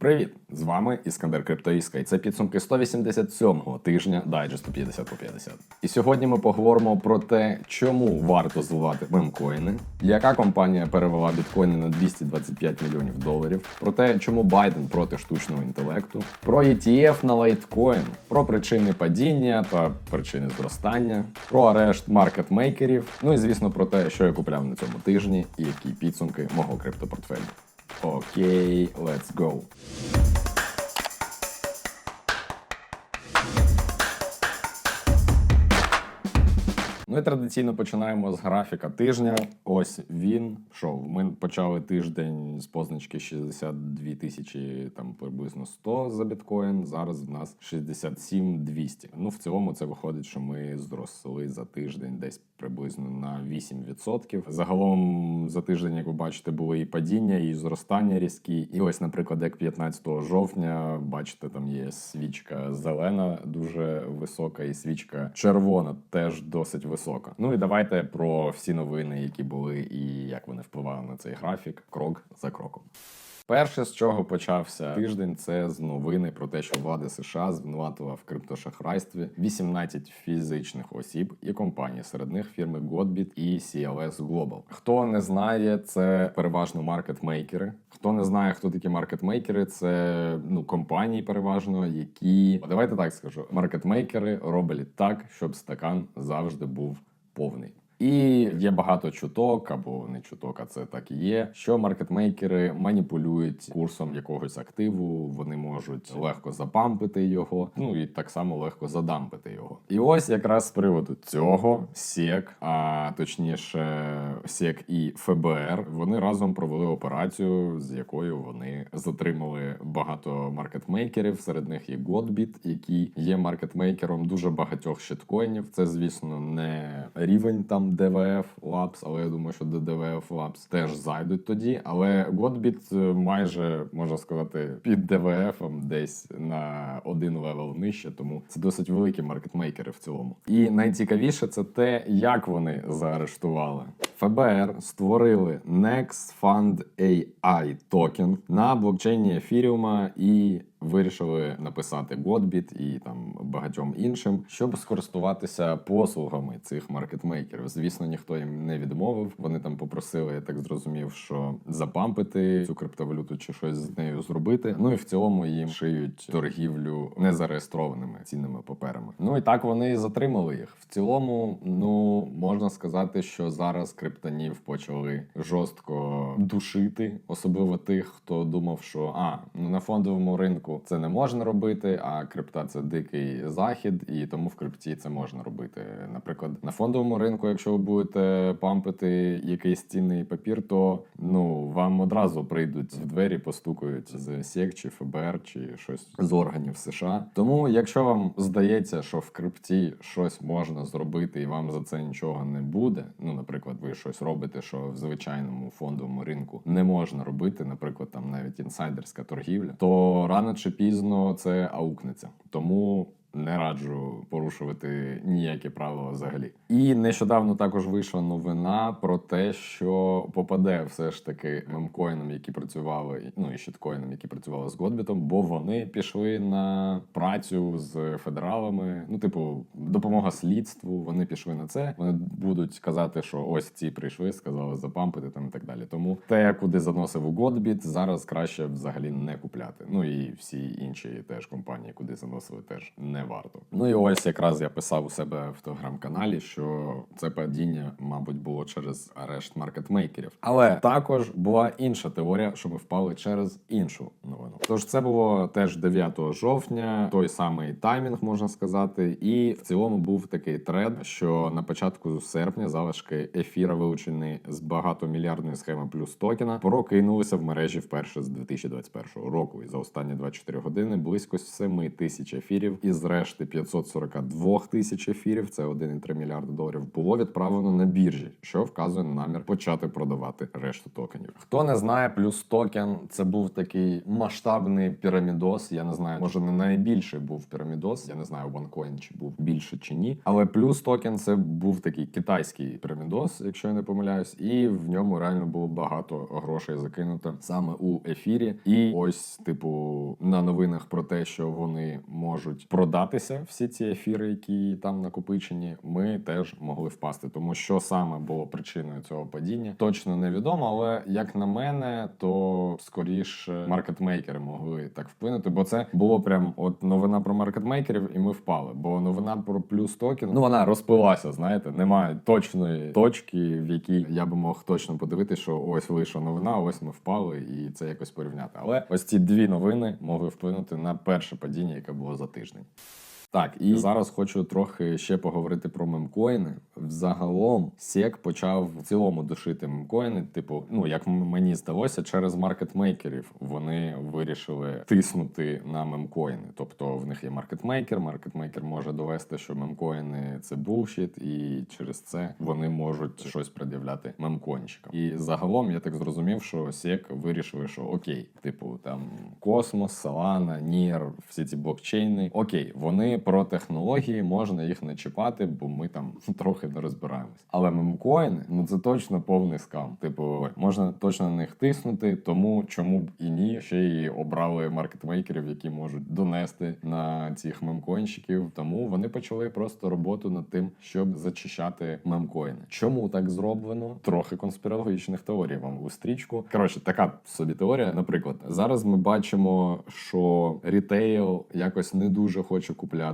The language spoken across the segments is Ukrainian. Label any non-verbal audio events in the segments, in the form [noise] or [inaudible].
Привіт! З вами Іскандер Криптоїска, і це підсумки 187-го тижня дайджесту 50 по 50. І сьогодні ми поговоримо про те, чому варто зливати мемкоїни, яка компанія перевела біткоїни на 225 мільйонів доларів, про те, чому Байден проти штучного інтелекту, про ETF на лайткоін, про причини падіння та причини зростання, про арешт маркетмейкерів, ну і звісно про те, що я купляв на цьому тижні і які підсумки мого криптопортфелю. Окей, let's go. І традиційно починаємо з графіка тижня. Ось він шов. Ми почали тиждень з позначки 62 тисячі, там приблизно 100 за біткоін. Зараз в нас 67 200. Ну в цілому це виходить, що ми зросли за тиждень десь приблизно на 8%. Загалом за тиждень, як ви бачите, були і падіння, і зростання різкі. І ось, наприклад, як 15 жовтня, бачите, там є свічка зелена, дуже висока, і свічка червона, теж досить висока. Ну і давайте про всі новини, які були, і як вони впливали на цей графік, крок за кроком. Перше, з чого почався тиждень, це з новини про те, що влада США звинуватила в криптошахрайстві 18 фізичних осіб і компаній, серед них фірми Godbit і CLS Global. Хто не знає, це переважно маркетмейкери. Хто не знає, хто такі маркетмейкери, це ну компанії, переважно, які давайте так скажу, маркетмейкери роблять так, щоб стакан завжди був повний. І є багато чуток або не чуток, а це так і є. Що маркетмейкери маніпулюють курсом якогось активу, вони можуть легко запампити його, ну і так само легко задампити його. І ось якраз з приводу цього СЕК, а точніше, СЕК і ФБР, вони разом провели операцію, з якою вони затримали багато маркетмейкерів. Серед них є Godbit, який є маркетмейкером дуже багатьох щиткоїнів. Це, звісно, не рівень там DVF Labs, але я думаю, що до DVF Labs теж зайдуть тоді. Але Godbit е, майже можна сказати під DVF десь на один левел нижче, тому це досить великі маркетмейкери в цілому. І найцікавіше це те, як вони заарештували. ФБР створили Next Fund AI токен на блокчейні Ефіріума і вирішили написати Godbit і там багатьом іншим, щоб скористуватися послугами цих маркетмейкерів. Звісно, ніхто їм не відмовив. Вони там попросили, я так зрозумів, що запампити цю криптовалюту чи щось з нею зробити. Ну і в цілому їм шиють торгівлю незареєстрованими цінними паперами. Ну і так вони затримали їх. В цілому, ну можна сказати, що зараз криптонів почали жорстко душити, особливо тих, хто думав, що а ну на фондовому ринку це не можна робити, а крипта це дикий захід, і тому в крипті це можна робити. Наприклад, на фондовому ринку, якщо ви будете пампити якийсь цінний папір, то ну вам одразу прийдуть в двері, постукають з СЕК чи ФБР, чи щось з органів США. Тому, якщо вам здається, що в крипті щось можна зробити, і вам за це нічого не буде. Ну, наприклад, ви щось робите, що в звичайному фондовому ринку не можна робити, наприклад, там навіть інсайдерська торгівля, то рано чи пізно це аукнеться. Тому не раджу порушувати ніякі правила взагалі. І нещодавно також вийшла новина про те, що попаде все ж таки мемкоїнам, які працювали, ну і щиткоїнам, які працювали з Годбітом, бо вони пішли на працю з федералами. Ну, типу, допомога слідству. Вони пішли на це. Вони будуть казати, що ось ці прийшли, сказали запампити там і так далі. Тому те, куди заносив у Godbit, зараз краще взагалі не купляти. Ну і всі інші теж компанії, куди заносили, теж не варто. Ну і ось якраз я писав у себе в телеграм-каналі, що це падіння, мабуть, було через арешт маркетмейкерів. Але також була інша теорія, що ми впали через іншу новину. Тож це було теж 9 жовтня, той самий таймінг, можна сказати, і в цілому був такий тренд, що на початку серпня залишки ефіра, вилучені з багатомільярдної схеми плюс токена, прокинулися в мережі вперше з 2021 року. І за останні 24 години близько 7 тисяч ефірів із решти 542 тисяч ефірів, це 1,3 мільярди доларів, було відправлено на біржі, що вказує на намір почати продавати решту токенів. Хто не знає, плюс токен це був такий масштабний пірамідос. Я не знаю, може не найбільший був пірамідос. Я не знаю, OneCoin чи був більше чи ні. Але плюс токен це був такий китайський пірамідос, якщо я не помиляюсь, і в ньому реально було багато грошей закинуто саме у ефірі. І ось, типу, на новинах про те, що вони можуть продатися, всі ці ефіри, які там накопичені, ми теж могли впасти. Тому що саме було причиною цього падіння, точно невідомо. Але як на мене, то скоріше маркетмейкери могли так вплинути, бо це було прям от новина про маркетмейкерів, і ми впали. Бо новина про плюс токен, ну вона розпилася. Знаєте, немає точної точки, в якій я би мог точно подивитися, що ось вийшла новина, ось ми впали, і це якось порівняти. Але ось ці дві новини могли вплинути на перше падіння, яке було за тиждень. Так, і зараз хочу трохи ще поговорити про мемкоїни. Взагалом SEC почав в цілому душити мемкоїни. Типу, ну як мені здалося, через маркетмейкерів вони вирішили тиснути на мемкоїни. Тобто в них є маркетмейкер. Маркетмейкер може довести, що мемкоїни це булшіт, і через це вони можуть щось пред'являти мемкоїнчикам. І загалом я так зрозумів, що SEC вирішили, що окей, типу там Космос, Solana, NIR, всі ці блокчейни. Окей, вони про технології, можна їх не чіпати, бо ми там [laughs] трохи не розбираємось. Але мемкоїни, ну це точно повний скам. Типу, можна точно на них тиснути, тому чому б і ні, ще й обрали маркетмейкерів, які можуть донести на цих мемкоїнщиків. Тому вони почали просто роботу над тим, щоб зачищати мемкоїни. Чому так зроблено? Трохи конспірологічних теорій вам у стрічку. Коротше, така собі теорія. Наприклад, зараз ми бачимо, що рітейл якось не дуже хоче купляти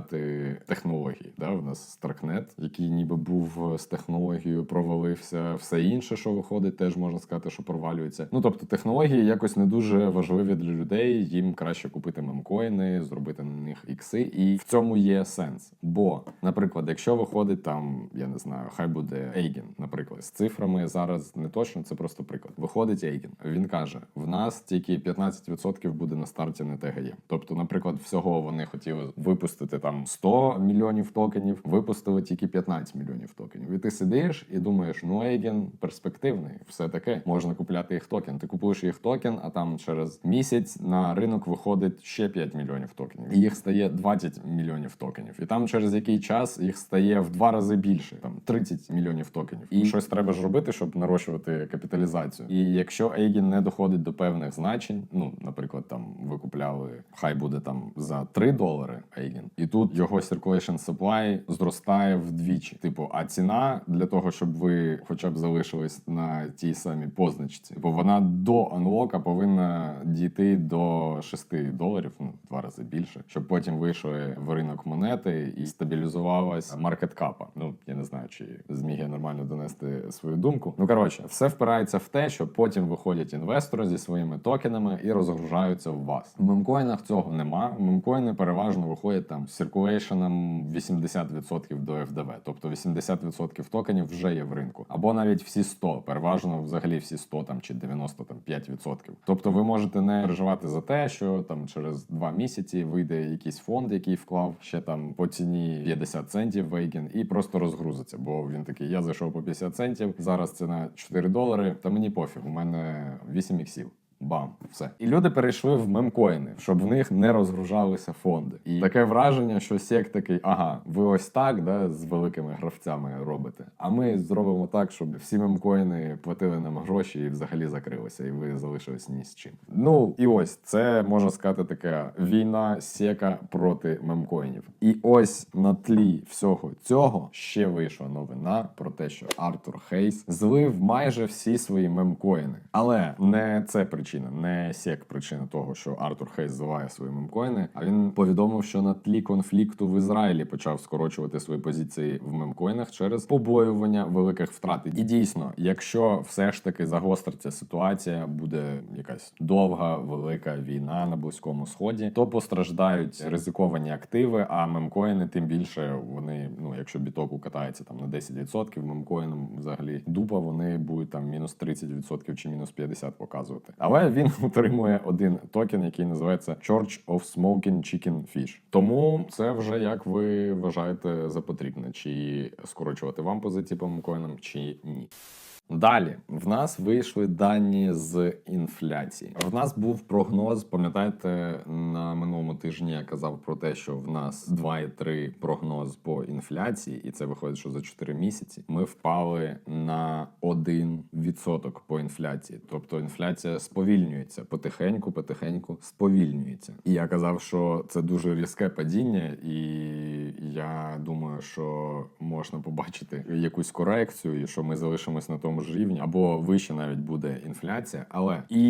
технології. Да, у нас Starknet, який ніби був з технологією, провалився. Все інше, що виходить, теж можна сказати, що провалюється. Ну тобто, технології якось не дуже важливі для людей. Їм краще купити мемкоїни, зробити на них ікси, і в цьому є сенс. Бо, наприклад, якщо виходить там, я не знаю, хай буде Ейген, наприклад, з цифрами зараз не точно, це просто приклад. Виходить Ейген. Він каже: в нас тільки 15% буде на старті на ТГЄ. Тобто, наприклад, всього вони хотіли випустити там 100 мільйонів токенів, випустили тільки 15 мільйонів токенів. І ти сидиш і думаєш, ну Ейген перспективний, все таке можна купляти їх токен. Ти купуєш їх токен, а там через місяць на ринок виходить ще 5 мільйонів токенів. І їх стає 20 мільйонів токенів. І там через який час їх стає в два рази більше, там 30 мільйонів токенів. І щось треба ж робити, щоб нарощувати капіталізацію. І якщо Ейген не доходить до певних значень, ну наприклад, там ви купляли, хай буде там за 3 долари Ейген, і тут його circulation supply зростає вдвічі. Типу, а ціна для того, щоб ви хоча б залишились на тій самій позначці, бо вона до анлока повинна дійти до 6 доларів, ну два рази більше, щоб потім вийшли в ринок монети і стабілізувалась маркеткапа. Ну я не знаю, чи зміг я нормально донести свою думку. Ну коротше, все впирається в те, що потім виходять інвестори зі своїми токенами і розгружаються в вас. В мемкоїнах цього нема. Мемкоїни переважно виходять там з циркулейшеном 80% до FDV, тобто 80% токенів вже є в ринку, або навіть всі 100, переважно взагалі всі 100 там чи 95%. Тобто ви можете не переживати за те, що там через два місяці вийде якийсь фонд, який вклав ще там по ціні 50 центів Вейген, і просто розгрузиться. Бо він такий: я зайшов по 50 центів, зараз ціна 4 долари. Та мені пофіг, у мене 8 іксів. Бам, все. І люди перейшли в мемкоїни, щоб в них не розгружалися фонди. І таке враження, що сек такий, ага, ви ось так да, з великими гравцями робите. А ми зробимо так, щоб всі мемкоїни платили нам гроші і взагалі закрилися, і ви залишились ні з чим. Ну і ось це можна сказати така війна сека проти мемкоїнів. І ось на тлі всього цього ще вийшла новина про те, що Артур Хейс злив майже всі свої мемкоїни. Але не це причина, не сек причина того, що Артур Хейс зливає свої мемкоїни. А він повідомив, що на тлі конфлікту в Ізраїлі почав скорочувати свої позиції в мемкоїнах через побоювання великих втрат. І дійсно, якщо все ж таки загостриться ситуація, буде якась довга велика війна на близькому сході, то постраждають ризиковані активи. А мемкоїни, тим більше вони, ну якщо бітоку катається там на 10%, мемкоїнам взагалі дупа, вони будуть там мінус 30% чи мінус 50% показувати. Але Але він [laughs] отримує один токен, який називається Church of Smoking Chicken Fish. Тому це вже як ви вважаєте за потрібне, чи скорочувати вам позиції по мемкоїнам, чи ні. Далі в нас вийшли дані з інфляції. В нас був прогноз. Пам'ятаєте, на минулому тижні я казав про те, що в нас 2,3 прогноз по інфляції, і це виходить, що за 4 місяці ми впали на 1% по інфляції. Тобто інфляція сповільнюється потихеньку, потихеньку сповільнюється. І я казав, що це дуже різке падіння, і я думаю, що можна побачити якусь корекцію, і що ми залишимось на тому ж рівні, або вище навіть буде інфляція. Але і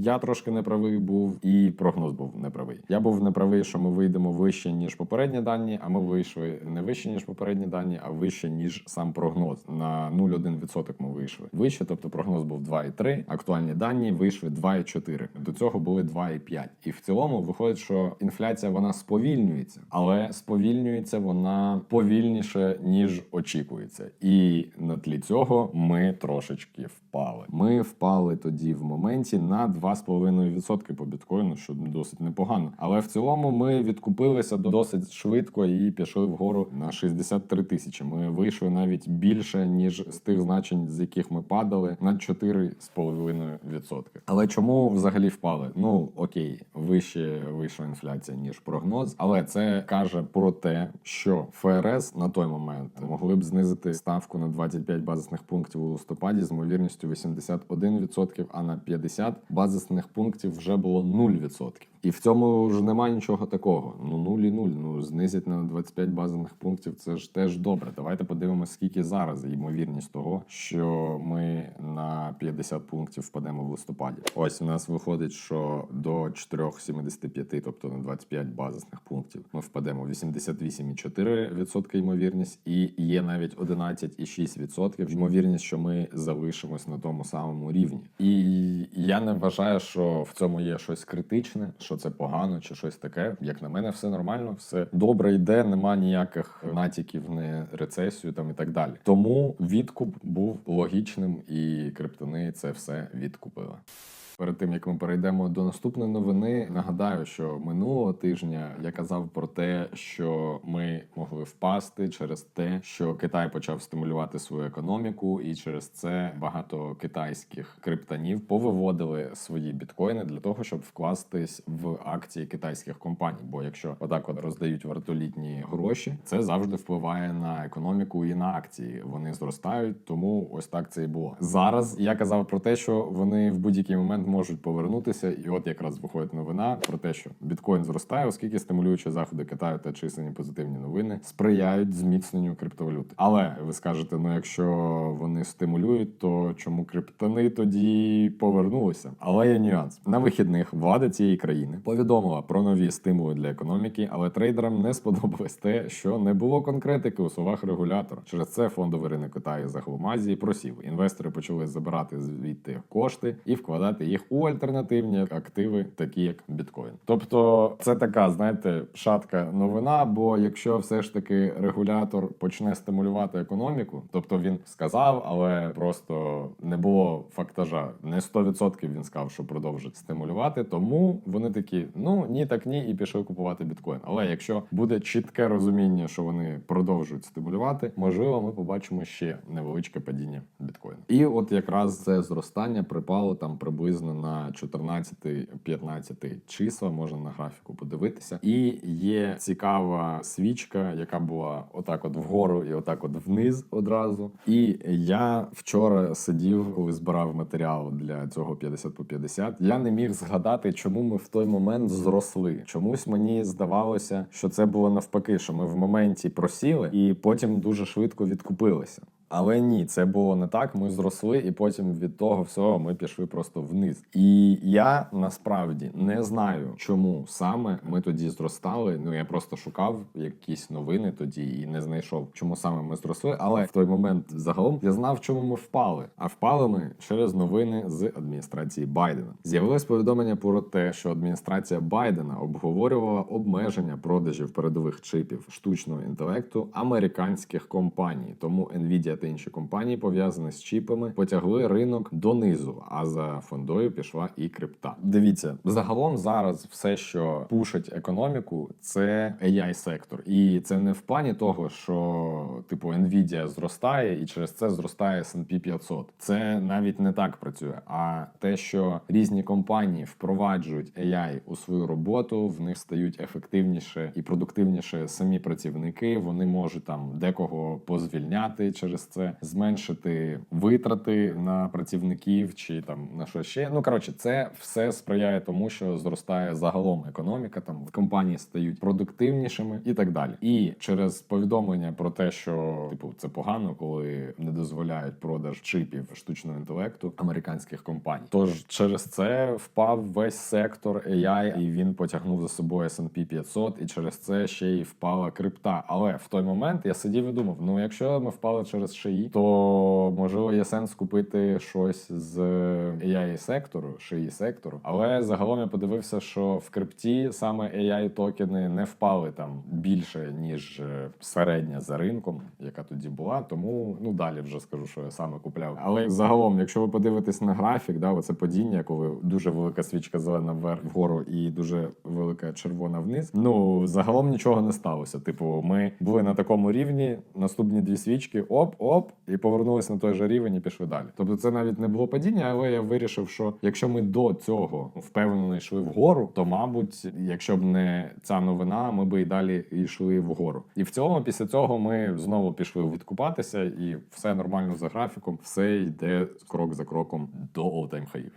я трошки неправий був, і прогноз був неправий. Я був неправий, що ми вийдемо вище ніж попередні дані, а ми вийшли не вище ніж попередні дані, а вище ніж сам прогноз. На 0,1% ми вийшли вище, тобто прогноз був 2,3, Актуальні дані вийшли 2,4. До цього були 2,5. І в цілому виходить, що інфляція вона сповільнюється, але сповільнюється вона повільніше ніж очікується. І на тлі цього ми трошечки впали. Ми впали тоді в моменті на 2,5% по біткоїну, що досить непогано. Але в цілому ми відкупилися досить швидко і пішли вгору на 63 тисячі. Ми вийшли навіть більше ніж з тих значень, з яких ми падали, на 4,5%. Але чому взагалі впали? Ну окей, вище вийшла інфляція ніж прогноз, але це каже про те, що ФРС на той момент могли б знизити ставку на 25 базисних пунктів у листопаді з ймовірністю 81%, а на 50 базисних пунктів вже було 0%. І в цьому ж немає нічого такого. Ну 0 і 0. Ну знизять на 25 базисних пунктів. Це ж теж добре. Давайте подивимося, скільки зараз ймовірність того, що ми на 50 пунктів впадемо в листопаді. Ось у нас виходить, що до 4,75, тобто на 25 базисних пунктів, ми впадемо 88,4% ймовірність, і є навіть 11,6% ймовірність, що ми залишимось на тому самому рівні. І я не вважаю, що в цьому є щось критичне, що це погано чи щось таке. Як на мене, все нормально, все добре йде, нема ніяких натяків на рецесію там і так далі. Тому відкуп був логічним, і криптони це все відкупили. Перед тим як ми перейдемо до наступної новини, нагадаю, що минулого тижня я казав про те, що ми могли впасти через те, що Китай почав стимулювати свою економіку, і через це багато китайських криптонів повиводили свої біткоїни для того, щоб вкластись в акції китайських компаній. Бо якщо отак от роздають вартолітні гроші, це завжди впливає на економіку і на акції. Вони зростають, тому ось так це і було. Зараз я казав про те, що вони в будь-який момент можуть повернутися, і от якраз виходить новина про те, що біткоін зростає, оскільки стимулюючі заходи Китаю та численні позитивні новини сприяють зміцненню криптовалюти. Але ви скажете, ну якщо вони стимулюють, то чому криптони тоді повернулися? Але є нюанс на вихідних. Влада цієї країни повідомила про нові стимули для економіки, але трейдерам не сподобалось те, що не було конкретики у словах регулятора. Через це фондовий ринок Китаю загалом Азії просів. Інвестори почали забирати звідти кошти і вкладати їх у альтернативні активи, такі як біткоін. Тобто, це така, знаєте, шатка новина. Бо якщо все ж таки регулятор почне стимулювати економіку, тобто він сказав, але просто не було фактажа. Не 100% він сказав, що продовжить стимулювати. Тому вони такі: ну ні, так ні, і пішли купувати біткоін. Але якщо буде чітке розуміння, що вони продовжують стимулювати, можливо, ми побачимо ще невеличке падіння біткоїну. І от якраз це зростання припало там приблизно на 14-15 числа. Можна на графіку подивитися. І є цікава свічка, яка була отак, от вгору, і отак, от вниз одразу. І я вчора сидів, коли збирав матеріал для цього 50 по 50. Я не міг згадати, чому ми в той момент зросли. Чомусь мені здавалося, що це було навпаки, що ми в моменті просіли і потім дуже швидко відкупилися. Але ні, це було не так. Ми зросли, і потім від того всього ми пішли просто вниз. І я насправді не знаю, чому саме ми тоді зростали. Ну я просто шукав якісь новини тоді і не знайшов, чому саме ми зросли. Але в той момент загалом я знав, чому ми впали. А впали ми через новини з адміністрації Байдена. З'явилось повідомлення про те, що адміністрація Байдена обговорювала обмеження продажів передових чипів штучного інтелекту американських компаній. Тому Nvidia та інші компанії, пов'язані з чіпами, потягли ринок донизу. А за фондою пішла і крипта. Дивіться, загалом зараз все, що пушить економіку, це ai сектор, і це не в плані того, що типу Nvidia зростає, і через це зростає S&P 500. Це навіть не так працює. А те, що різні компанії впроваджують AI у свою роботу, в них стають ефективніше і продуктивніше самі працівники. Вони можуть там декого позвільняти через це, зменшити витрати на працівників чи там на що ще. Ну коротше, це все сприяє тому, що зростає загалом економіка. Там компанії стають продуктивнішими і так далі. І через повідомлення про те, що типу це погано, коли не дозволяють продаж чипів штучного інтелекту американських компаній. Тож через це впав весь сектор AI, і він потягнув за собою S&P 500, і через це ще й впала крипта. Але в той момент я сидів і думав: ну якщо ми впали через шиї, то можливо є сенс купити щось з AI сектору, шиї сектору. Але загалом я подивився, що в крипті саме AI токени не впали там більше ніж е, середня за ринком, яка тоді була. Тому ну далі вже скажу, що я саме купляв. Але загалом, якщо ви подивитесь на графік, да, оце падіння, коли дуже велика свічка зелена вверх вгору і дуже велика червона вниз. Ну загалом нічого не сталося. Типу, ми були на такому рівні, наступні дві свічки, оп, оп, і повернулися на той же рівень і пішли далі. Тобто, це навіть не було падіння, але я вирішив, що якщо ми до цього впевнено йшли вгору, то мабуть, якщо б не ця новина, ми би і далі йшли вгору. І в цьому після цього ми знову пішли відкупатися, і все нормально за графіком, все йде крок за кроком до all-time хаїв.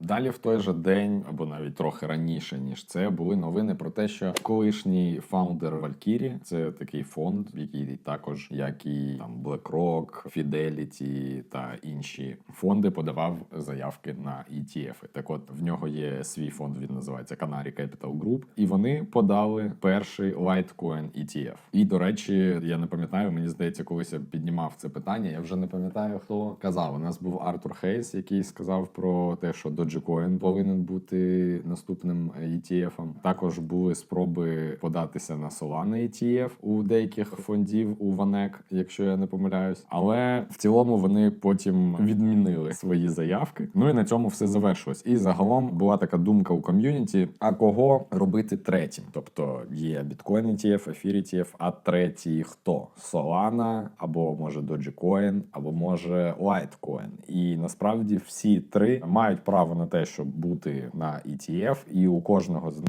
Далі в той же день, або навіть трохи раніше ніж це, були новини про те, що колишній фаундер Valkyrie, це такий фонд, який також, як і там BlackRock, Fidelity та інші фонди, подавав заявки на ETF. Так, от в нього є свій фонд. Він називається Canary Capital Group, і вони подали перший Litecoin ETF. І до речі, я не пам'ятаю, мені здається, колись я піднімав це питання. Я вже не пам'ятаю, хто казав. У нас був Артур Хейс, який сказав про те, що Dogecoin повинен бути наступним ETF-ом. Також були спроби податися на Solana ETF у деяких фондів у VanEck, якщо я не помиляюсь. Але в цілому вони потім відмінили свої заявки. Ну і на цьому все завершилось. І загалом була така думка у ком'юніті: а кого робити третім? Тобто є Bitcoin ETF, Ефір ETF, а третій хто? Solana, або може Dogecoin, або може Litecoin. І насправді всі три мають право на те, щоб бути на ETF, і у кожного з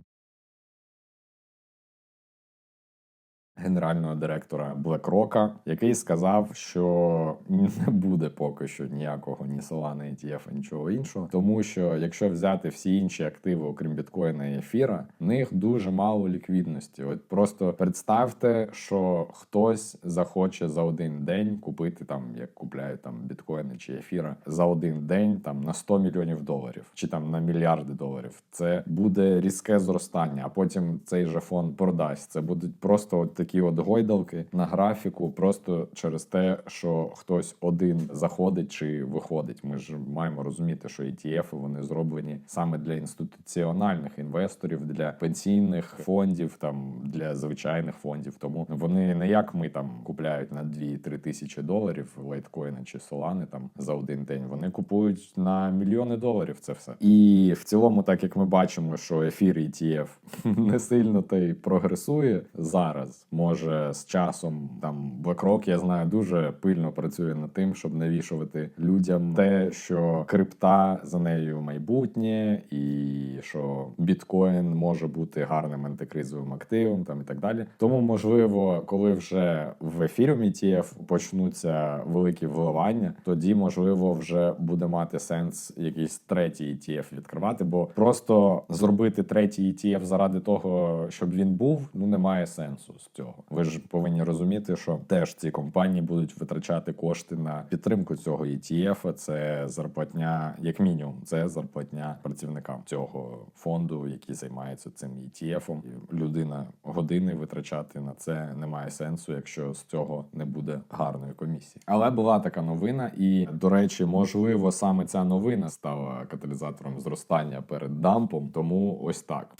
генерального директора BlackRock, який сказав, що не буде поки що ніякого ні Solana, ETF, нічого іншого, тому що якщо взяти всі інші активи, окрім біткоїна і ефіра, в них дуже мало ліквідності. От просто представте, що хтось захоче за один день купити там, як купляють там біткоїни чи ефіра, за один день там на 100 мільйонів доларів чи там на мільярди доларів. Це буде різке зростання, а потім цей же фонд продасть. Це будуть просто от от гойдалки на графіку, просто через те, що хтось один заходить чи виходить. Ми ж маємо розуміти, що ETF вони зроблені саме для інституціональних інвесторів, для пенсійних фондів, там для звичайних фондів. Тому вони не як ми там купляють на 2-3 тисячі доларів лайткоїни чи солани там за один день. Вони купують на мільйони доларів. Це все. І в цілому, так як ми бачимо, що ефір ETF [laughs] не сильно та й прогресує зараз. Може з часом там BlackRock, я знаю, дуже пильно працює над тим, щоб навішувати людям те, що крипта за нею майбутнє, і що біткоін може бути гарним антикризовим активом, там і так далі. Тому можливо, коли вже в ефіріум ETF почнуться великі вливання, тоді можливо вже буде мати сенс якийсь третій ETF відкривати, бо просто зробити третій ETF заради того, щоб він був, ну немає сенсу з цього. Ви ж повинні розуміти, що теж ці компанії будуть витрачати кошти на підтримку цього ETF. Це зарплатня, як мінімум, це зарплатня працівникам цього фонду, який займається цим ETF. Людина години витрачати на це немає сенсу, якщо з цього не буде гарної комісії. Але була така новина, і до речі, можливо, саме ця новина стала каталізатором зростання перед дампом. Тому ось так.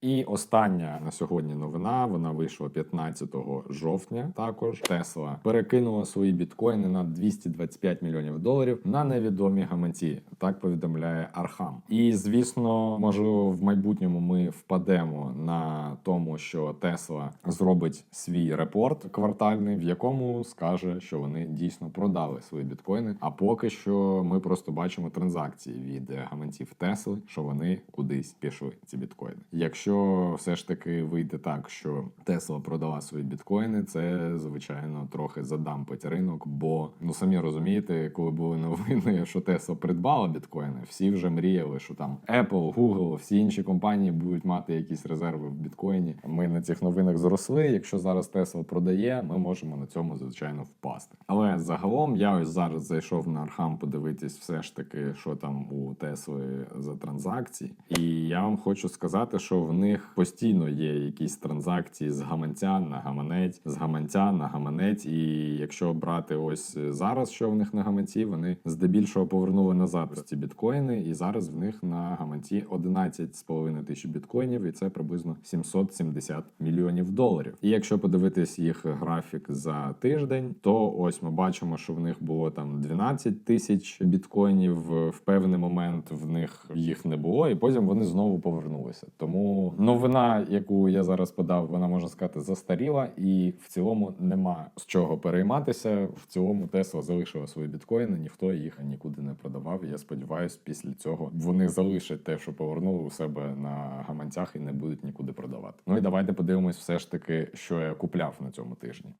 І остання на сьогодні новина. Вона вийшла 15 жовтня. Також Тесла перекинула свої біткоїни на 225 мільйонів доларів на невідомі гаманці. Так повідомляє Архам. І звісно, можливо, в майбутньому ми впадемо на тому, що Тесла зробить свій репорт квартальний, в якому скаже, що вони дійсно продали свої біткоїни. А поки що ми просто бачимо транзакції від гаманців Тесли, що вони кудись пішли. Ці біткоїни. Якщо все ж таки вийде так, що Тесла продала свої біткоїни, це звичайно трохи задампить ринок. Бо ну самі розумієте, коли були новини, [laughs] що Тесла придбала біткоїни, всі вже мріяли, що там Apple, Google, всі інші компанії будуть мати якісь резерви в біткоїні. Ми на цих новинах зросли. Якщо зараз Тесла продає, ми можемо на цьому звичайно впасти. Але загалом я ось зараз зайшов на Архам подивитись, все ж таки, що там у Тесли за транзакції. І я вам хочу сказати, що в них постійно є якісь транзакції з гаманця на гаманець, з гаманця на гаманець. І якщо брати ось зараз, що в них на гаманці, вони здебільшого повернули назад ці біткоїни, і зараз в них на гаманці 11,5 тисяч біткоїнів, і це приблизно 770 мільйонів доларів. І якщо подивитись їх графік за тиждень, то ось ми бачимо, що в них було там 12 тисяч біткоїнів в певний момент. В них їх не було, і потім вони знову повернулися. Тому новина, яку я зараз подав, вона можна сказати застаріла, і в цілому нема з чого перейматися. В цілому Тесла залишила свої біткоїни, ніхто їх нікуди не продавав. Я сподіваюся, після цього вони залишать те, що повернули у себе на гаманцях, і не будуть нікуди продавати. Ну і давайте подивимось, все ж таки, що я купляв на цьому тижні.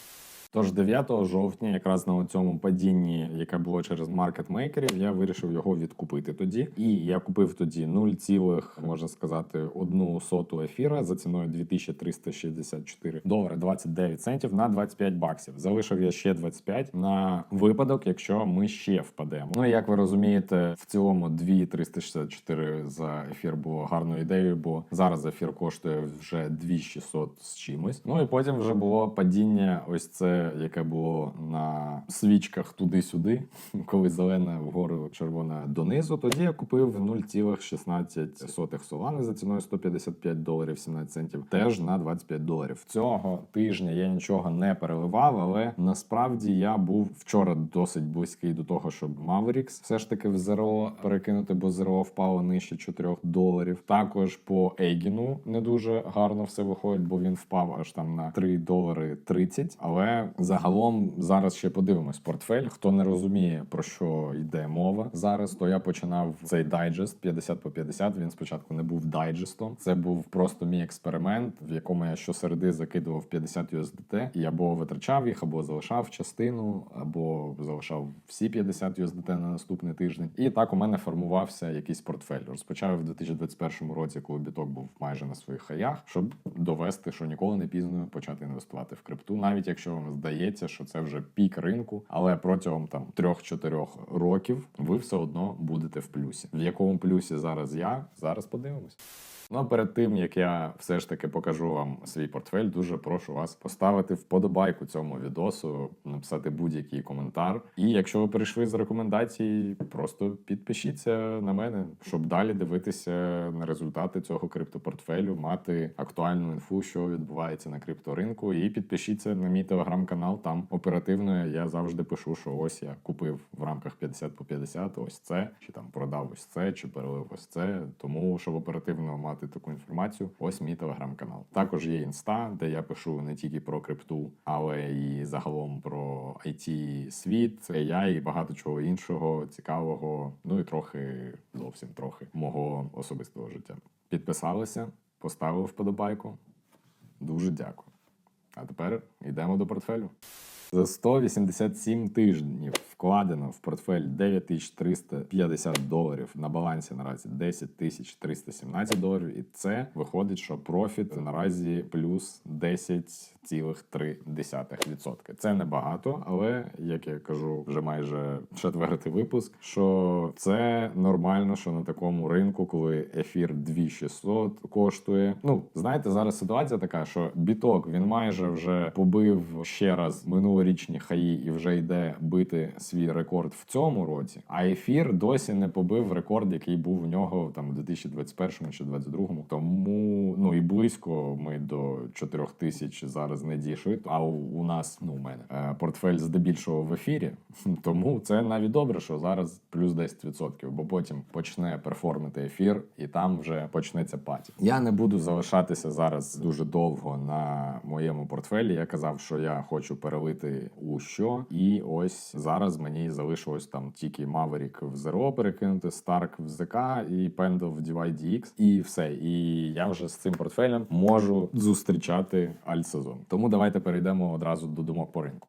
Тож 9 жовтня, якраз на цьому падінні, яке було через маркетмейкерів, я вирішив його відкупити тоді. І я купив тоді 0, можна сказати, одну соту ефіра за ціною 2364 долари 29 центів на 25 баксів. Залишив я ще 25 на випадок, якщо ми ще впадемо. Ну як ви розумієте, в цілому 2364 за ефір було гарною ідеєю, бо зараз ефір коштує вже 2600 з чимось. Ну і потім вже було падіння. Ось це яке було на свічках туди-сюди, [laughs] коли зелена вгору, червона донизу. Тоді я купив 0,16 солани за ціною 155 доларів 17 центів. Теж на 25 доларів. Цього тижня я нічого не переливав, але насправді я був вчора досить близький до того, щоб Mavericks все ж таки в зеро перекинути, бо зеро впало нижче 4 доларів. Також по Ейгіну не дуже гарно все виходить, бо він впав аж там на 3 долари 30. Але загалом зараз ще подивимось портфель. Хто не розуміє про що йде мова зараз, то я починав цей дайджест 50 по 50. Він спочатку не був дайджестом. Це був просто мій експеримент, в якому я щосереди закидував 50 USDT і або витрачав їх, або залишав частину, або залишав всі 50 USDT на наступний тиждень. І так у мене формувався якийсь портфель. Розпочав я в 2021 році, коли біток був майже на своїх хаях, щоб довести, що ніколи не пізно почати інвестувати в крипту, навіть якщо вам здається, що це вже пік ринку, але протягом там 3-4 років ви все одно будете в плюсі. В якому плюсі зараз я? Зараз подивимось. Ну а перед тим як я все ж таки покажу вам свій портфель, дуже прошу вас поставити вподобайку цьому відосу, написати будь-який коментар. І якщо ви прийшли з рекомендацій, просто підпишіться на мене, щоб далі дивитися на результати цього криптопортфелю, мати актуальну інфу, що відбувається на крипторинку. І підпишіться на мій телеграм-канал. Там оперативно я завжди пишу, що ось я купив в рамках 50 по 50 ось це, чи там продав ось це, чи перелив ось це. Тому щоб оперативно мати таку інформацію, ось мій телеграм-канал. Також є інста, де я пишу не тільки про крипту, але і загалом про it світ, AI і багато чого іншого цікавого. Ну і трохи зовсім трохи мого особистого життя. Підписалися, поставили вподобайку. Дуже дякую. А тепер йдемо до портфелю. За 187 тижнів вкладено в портфель 9350 доларів. На балансі наразі 10317 доларів. І це виходить, що профіт наразі плюс 10,3%. Це небагато, але як я кажу, вже майже четвертий випуск. Що це нормально, що на такому ринку, коли ефір 2600 коштує. Ну знаєте, зараз ситуація така, що біток він майже вже побив ще раз минулорічні хаї і вже йде бити свій рекорд в цьому році. А ефір досі не побив рекорд, який був у нього там у 2021 чи 2022. Тому ну і близько ми до 4 тисяч зараз не дійшли. А у, нас, ну у мене е, портфель здебільшого в ефірі. [laughs] Тому це навіть добре, що зараз плюс 10%, бо потім почне перформити ефір, і там вже почнеться паті. Я не буду залишатися зараз дуже довго на моєму портфелі. Я казав, що я хочу перелити у що, і ось зараз мені залишилось там тільки Maverick в Zero перекинути, Stark в ЗК і Pendle в DYDX, і все. І я вже з цим портфелем можу зустрічати альтсезон. Тому давайте перейдемо одразу до думок по ринку.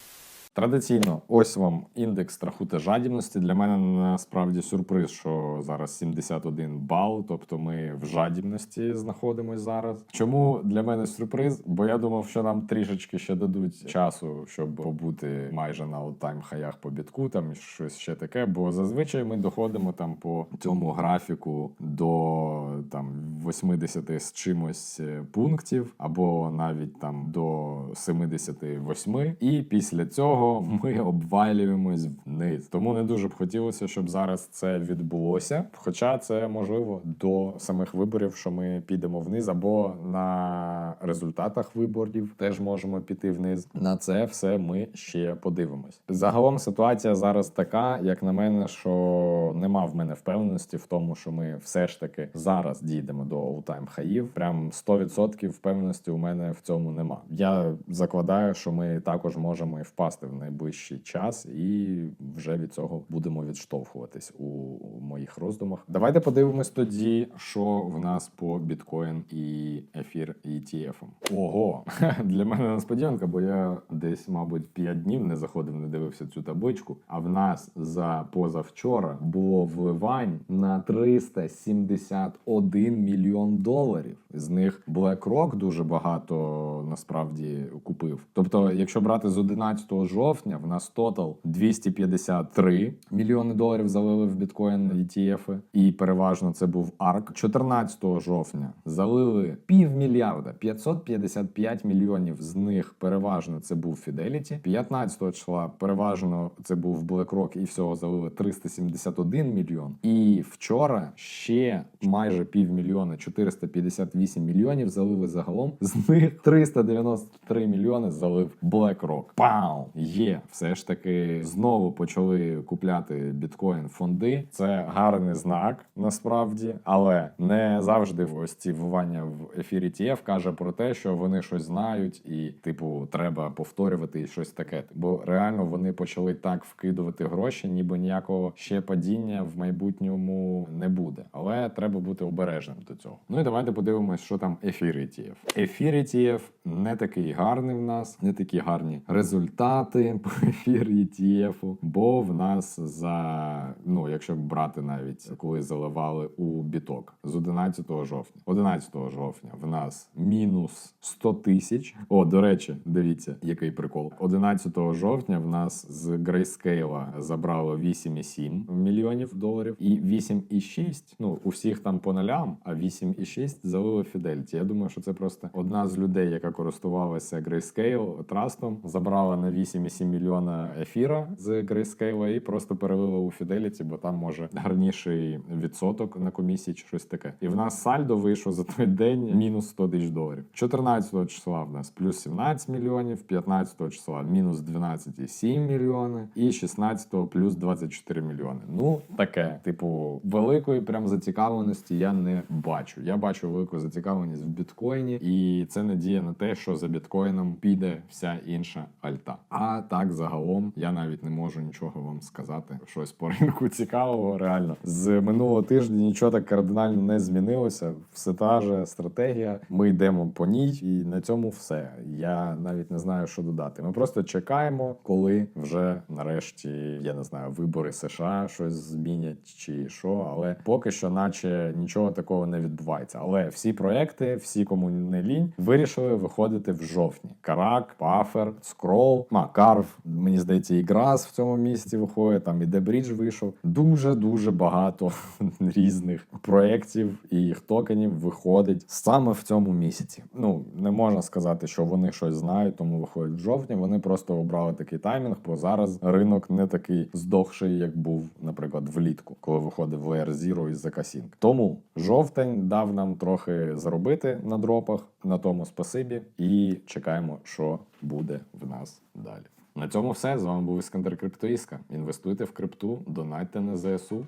Традиційно, ось вам індекс страху та жадібності. Для мене насправді сюрприз, що зараз 71 бал, тобто ми в жадібності знаходимось зараз. Чому для мене сюрприз? Бо я думав, що нам трішечки ще дадуть часу, щоб побути майже на олтайм хаях по бітку, там щось ще таке. Бо зазвичай ми доходимо там по цьому графіку до там 80 з чимось е, пунктів, або навіть там до 78. І після цього ми обвалюємось вниз. Тому не дуже б хотілося, щоб зараз це відбулося. Хоча це можливо до самих виборів, що ми підемо вниз, або на результатах виборів теж можемо піти вниз. На це все ми ще подивимось. Загалом ситуація зараз така, як на мене, що нема в мене впевненості в тому, що ми все ж таки зараз дійдемо до all-time хаїв. Прям 100% впевненості у мене в цьому нема. Я закладаю, що ми також можемо і впасти в найближчий час, і вже від цього будемо відштовхуватись у моїх роздумах. Давайте подивимось тоді, що в нас по біткоін і ефір ETF. Ого, [laughs] для мене несподіванка, бо я десь, мабуть, 5 днів не заходив, не дивився цю табличку. А в нас за позавчора було вливань на 371 мільйон доларів. З них BlackRock дуже багато насправді купив. Тобто, якщо брати з 11 жовтня, в нас тотал 253 мільйони доларів залили в біткоін ETF, і переважно це був ARK. 14 жовтня залили півмільярда 555 мільйонів. З них переважно це був Fidelity. 15 числа переважно це був BlackRock і всього залили 371 мільйон. І вчора ще майже півмільйона 458 мільйонів залили загалом. З них 393 мільйони залив BlackRock. Пау! Є все ж таки знову почали купляти біткоін фонди. Це гарний знак насправді, але не завжди ось ці вливання в ефір ETF каже про те, що вони щось знають, і типу треба повторювати і щось таке. Бо реально вони почали так вкидувати гроші, ніби ніякого ще падіння в майбутньому не буде. Але треба бути обережним до цього. Ну і давайте подивимось, що там ефір ETF. Ефір ETF не такий гарний в нас, не такі гарні результати [laughs] по ефір ETF, бо в нас за ну, якщо брати навіть коли заливали у біток з 11 жовтня. 11 жовтня в нас мінус 100 тисяч. О, до речі, дивіться, який прикол. 11 жовтня в нас з Grayscale забрало 8,7 мільйонів доларів і 8,6, Ну у всіх там по нулям, а 8,6 залили Fidelity. Я думаю, що це просто одна з людей, яка користувалася Grayscale трастом, забрала на 8,7 мільйона ефіра з Grayscale і просто перелила у Fidelity, бо там може гарніший відсоток на комісії чи щось таке. І в нас сальдо вийшло за той день мінус 100 тисяч доларів. 14 числа в нас плюс 17 мільйонів, 15 числа мінус 12,7 мільйони, і 16 плюс 24 мільйони. Ну таке, типу, великої прям зацікавленості я не бачу. Я бачу велику зацікавленість в біткоїні, і це надія на те, що за біткоїном піде вся інша альта. А так загалом я навіть не можу нічого вам сказати. Щось по ринку цікавого. Реально з минулого тижня нічого так кардинально не змінилося. Все та же стратегія. Ми йдемо по ній, і на цьому все. Я навіть не знаю, що додати. Ми просто чекаємо, коли вже нарешті я не знаю, вибори США щось змінять чи що. Але поки що, наче нічого такого не відбувається. Але всі проекти, всі кому не лінь, вирішили виходити в жовтні. Карак, Пафер, Скрол, Макарв. Мені здається, і Грас в цьому місці виходить. Там і Дебрідж вийшов. Дуже дуже багато [laughs] різних проєктів і їх токенів виходить саме в цьому місяці. Ну не можна сказати, що вони щось знають, тому виходять в жовтні. Вони просто обрали такий таймінг, бо зараз ринок не такий здохший, як був, наприклад, влітку, коли виходив Layer Zero із Закасінг. Тому жовтень дав нам трохи змогли заробити на дропах. На тому спасибі. І чекаємо, що буде в нас далі. На цьому все. З вами був Іскандер Криптоїска. Інвестуйте в крипту, донайте на ЗСУ.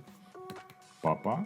Па-па!